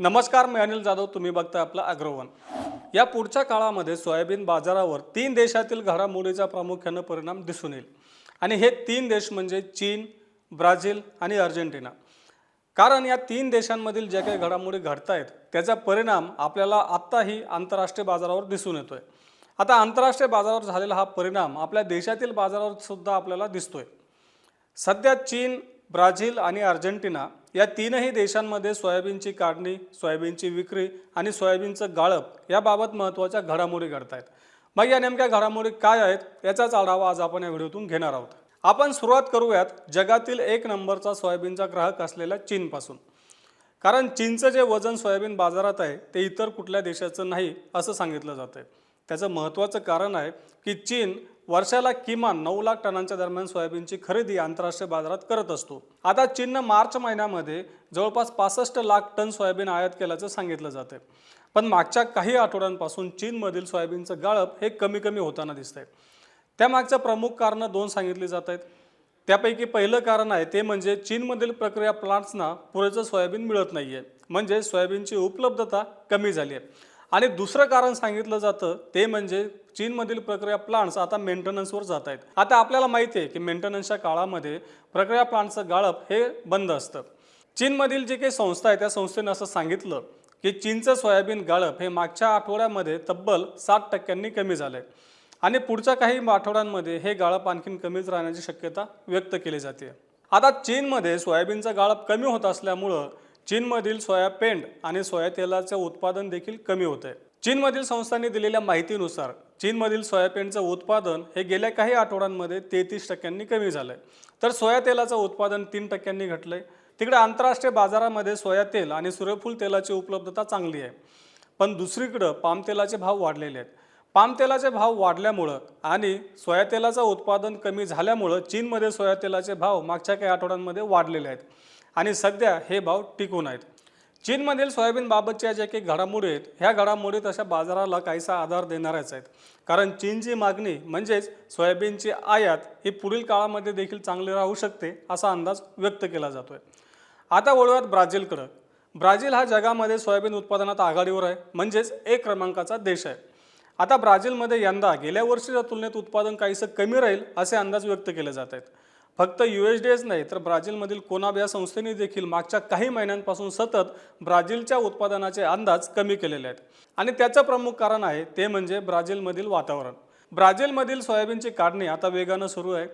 नमस्कार मी अनिल जाधव तुम्ही बघता आपला अग्रवन. या पुढच्या काळामध्ये सोयाबीन बाजारावर तीन देशातील घडामोडीचा प्रामुख्यानं परिणाम दिसून येईल. आणि हे तीन देश म्हणजे चीन ब्राझील आणि अर्जेंटिना. कारण या तीन देशांमधील ज्या काही घडामोडी घडत आहेत त्याचा परिणाम आपल्याला आत्ताही आंतरराष्ट्रीय बाजारावर दिसून येतो आहे आता आंतरराष्ट्रीय बाजारावर झालेला हा परिणाम आपल्या देशातील बाजारावर सुद्धा आपल्याला दिसतोय. सध्या चीन ब्राझील आणि अर्जेंटिना या तीनही देशांमध्ये सोयाबीनची काढणी सोयाबीनची विक्री आणि सोयाबीनचं गाळप याबाबत महत्त्वाच्या घडामोडी घडत आहेत मग या नेमक्या घडामोडी काय आहेत याचाच आढावा आज आपण या व्हिडिओतून घेणार आहोत. आपण सुरुवात करूयात जगातील एक नंबरचा सोयाबीनचा ग्राहक असलेल्या चीनपासून. कारण चीनचं जे वजन सोयाबीन बाजारात आहे ते इतर कुठल्या देशाचं नाही असं सांगितलं जातं आहे त्याचं महत्त्वाचं कारण आहे की चीन वर्षाला किमान नऊ लाख टनांच्या दरम्यान सोयाबीनची खरेदी आंतरराष्ट्रीय बाजारात करत असतो. आता चीननं मार्च महिन्यामध्ये जवळपास पासष्ट लाख टन सोयाबीन आयात केल्याचं सांगितलं जातं पण मागच्या काही आठवड्यांपासून चीनमधील सोयाबीनचं गाळप हे कमी कमी होताना दिसतंय. त्यामागचं प्रमुख कारणं दोन सांगितली जात आहेत त्यापैकी पहिलं कारण आहे ते म्हणजे चीनमधील प्रक्रिया प्लांट्सना पुरेसं सोयाबीन मिळत नाही आहे म्हणजे सोयाबीनची उपलब्धता कमी झाली आहे आणि दुसरं कारण सांगितलं जातं ते म्हणजे चीनमधील प्रक्रिया प्लांट्स आता मेंटेनन्सवर जात आहेत आता आपल्याला माहिती आहे की मेंटेनन्सच्या काळामध्ये प्रक्रिया प्लांटचं गाळप हे बंद असतं. चीनमधील जे काही संस्था आहे त्या संस्थेनं असं सांगितलं की चीनचं सोयाबीन गाळप हे मागच्या आठवड्यामध्ये तब्बल सात टक्क्यांनी कमी झालं आहे आणि पुढच्या काही आठवड्यांमध्ये हे गाळप आणखीन कमीच राहण्याची शक्यता व्यक्त केली जाते. आता चीनमध्ये सोयाबीनचं गाळप कमी होत असल्यामुळं चीनमधील सोया पेंड आणि सोया तेलाचं उत्पादन देखील कमी होत आहे चीनमधील संस्थांनी दिलेल्या माहितीनुसार चीनमधील सोयाबीनचं उत्पादन हे गेल्या काही आठवड्यांमध्ये तेहतीस टक्क्यांनी कमी झालं आहे तर सोया तेलाचं उत्पादन तीन टक्क्यांनी घटलं आहे तिकडे आंतरराष्ट्रीय बाजारामध्ये सोया तेल आणि सूर्यफूल तेलाची उपलब्धता चांगली आहे. पण दुसरीकडं पामतेलाचे भाव वाढलेले आहेत. पामतेलाचे भाव वाढल्यामुळं आणि सोया तेलाचं उत्पादन कमी झाल्यामुळं चीनमध्ये सोया तेलाचे भाव मागच्या काही आठवड्यांमध्ये वाढलेले आहेत. आणि सध्या हे भाव टिकून आहेत. चीनमधील सोयाबीनबाबतच्या ज्या काही घडामोडी आहेत ह्या घडामोडीत अशा बाजाराला काहीसा आधार देणाऱ्याच आहेत. कारण चीनची मागणी म्हणजेच सोयाबीनची आयात ही पुढील काळामध्ये देखील चांगली राहू शकते असा अंदाज व्यक्त केला जातोय. आता वळूयात ब्राझीलकडं. ब्राझील हा जगामध्ये सोयाबीन उत्पादनात आघाडीवर आहे म्हणजेच एक क्रमांकाचा देश आहे. आता ब्राझीलमध्ये यंदा गेल्या वर्षीच्या तुलनेत उत्पादन काहीसं कमी राहील असे अंदाज व्यक्त केले जात आहेत. फक्त यू एस डी एच नाही तर ब्राझीलमधील कोनाब या संस्थेने देखील मागच्या काही महिन्यांपासून सतत ब्राझीलच्या उत्पादनाचे अंदाज कमी केलेले आहेत. आणि त्याचं प्रमुख कारण आहे ते म्हणजे ब्राझीलमधील वातावरण. ब्राझीलमधील सोयाबीनची काढणी आता वेगानं सुरू आहे.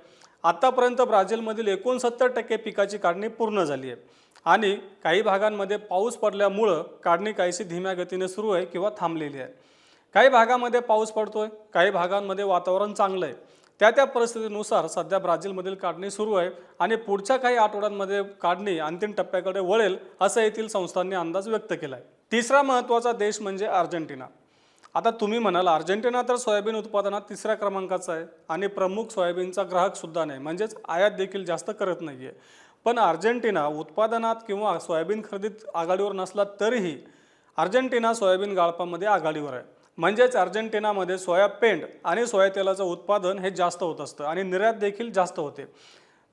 आत्तापर्यंत ब्राझीलमधील एकोणसत्तर टक्के पिकाची काढणी पूर्ण झाली आहे. आणि काही भागांमध्ये पाऊस पडल्यामुळं काढणी काहीशी धीम्या गतीने सुरू आहे किंवा थांबलेली आहे. काही भागामध्ये पाऊस पडतो आहे काही भागांमध्ये वातावरण चांगलं आहे. त्या त्या परिस्थितीनुसार सध्या ब्राझीलमधील काढणी सुरू आहे आणि पुढच्या काही आठवड्यांमध्ये काढणी अंतिम टप्प्याकडे वळेल असं येथील संस्थांनी अंदाज व्यक्त केला आहे तिसरा महत्त्वाचा देश म्हणजे अर्जेंटिना. आता तुम्ही म्हणाल अर्जेंटिना तर सोयाबीन उत्पादनात तिसऱ्या क्रमांकाचा आहे आणि प्रमुख सोयाबीनचा ग्राहकसुद्धा नाही म्हणजेच आयात देखील जास्त करत नाही आहे पण अर्जेंटिना उत्पादनात किंवा सोयाबीन खरेदीत आघाडीवर नसला तरीही अर्जेंटिना सोयाबीन गाळपामध्ये आघाडीवर आहे. म्हणजेच अर्जेंटिनामध्ये सोया पेंड आणि सोया तेलाचं उत्पादन हे जास्त होत असतं आणि निर्यात देखील जास्त होते.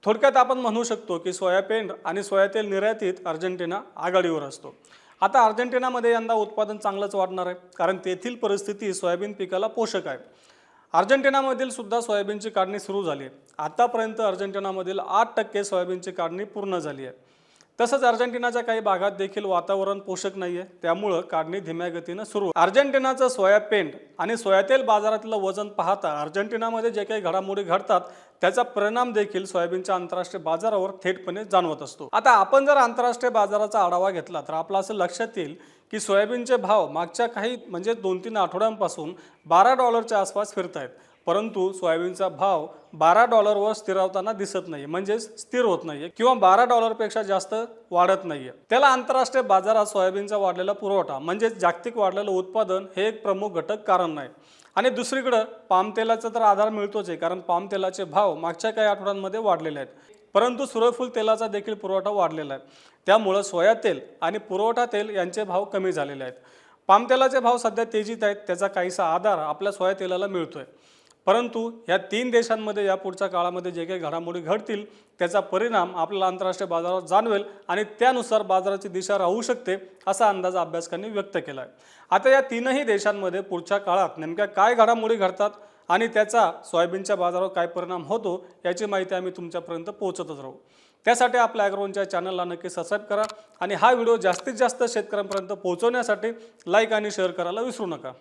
थोडक्यात आपण म्हणू शकतो की सोया पेंड आणि सोया तेल निर्यातीत अर्जेंटिना आघाडीवर असतो. आता अर्जेंटिनामध्ये यंदा उत्पादन चांगलंच वाढणार आहे कारण तेथील परिस्थिती सोयाबीन पिकाला पोषक आहे. अर्जेंटिनामधील सुद्धा सोयाबीनची काढणी सुरू झाली आहे. आतापर्यंत अर्जेंटिनामधील आठ टक्के सोयाबीनची काढणी पूर्ण झाली आहे. तसंच अर्जेंटिनाच्या काही भागात देखील वातावरण पोषक नाही आहे त्यामुळं काढणी धीम्या गतीनं सुरू. अर्जेंटिनाचं सोया पेंट आणि सोयातेल बाजारातलं वजन पाहता अर्जेंटिनामध्ये जे काही घडामोडी घडतात त्याचा परिणाम देखील सोयाबीनच्या आंतरराष्ट्रीय बाजारावर थेटपणे जाणवत असतो. आता आपण जर आंतरराष्ट्रीय बाजाराचा आढावा घेतला तर आपलं असं लक्षात येईल की सोयाबीनचे भाव मागच्या काही म्हणजे दोन तीन आठवड्यांपासून बारा डॉलरच्या आसपास फिरत आहेत परंतु सोयाबीनचा भाव बारा डॉलरवर स्थिरावताना दिसत नाही म्हणजेच स्थिर होत नाहीये किंवा बारा डॉलरपेक्षा जास्त वाढत नाहीये. त्याला आंतरराष्ट्रीय बाजारात सोयाबीनचा वाढलेला पुरवठा म्हणजेच जागतिक वाढलेलं उत्पादन हे एक प्रमुख घटक कारण नाही. आणि दुसरीकडं पामतेलाचा तर आधार मिळतोच आहे कारण पाम तेलाचे भाव मागच्या काही आठवड्यांमध्ये वाढलेले आहेत. परंतु सूर्यफूल तेलाचा देखील पुरवठा वाढलेला आहे. त्यामुळं सोया तेल आणि पुरवठा तेल यांचे भाव कमी झालेले आहेत. पामतेलाचे भाव सध्या तेजीत आहेत त्याचा काहीसा आधार आपल्या सोया तेलाला मिळतोय. परंतु या तीन देशांमध्ये या पुढच्या काळामध्ये जे काही घडामोडी घडतील त्याचा परिणाम आपल्याला आंतरराष्ट्रीय बाजारावर जाणवेल आणि त्यानुसार बाजाराची दिशा राहू शकते असा अंदाज अभ्यासकांनी व्यक्त केला आहे आता या तीनही देशांमध्ये पुढच्या काळात नेमक्या काय घडामोडी घडतात आणि त्याचा सोयाबीनच्या बाजारावर काय परिणाम होतो याची माहिती आम्ही तुमच्यापर्यंत पोहोचतच राहू. त्यासाठी आपल्या ॲग्रोनच्या चॅनलला नक्की सबस्क्राईब करा आणि हा व्हिडिओ जास्तीत जास्त शेतकऱ्यांपर्यंत पोहोचवण्यासाठी लाईक आणि शेअर करायला विसरू नका.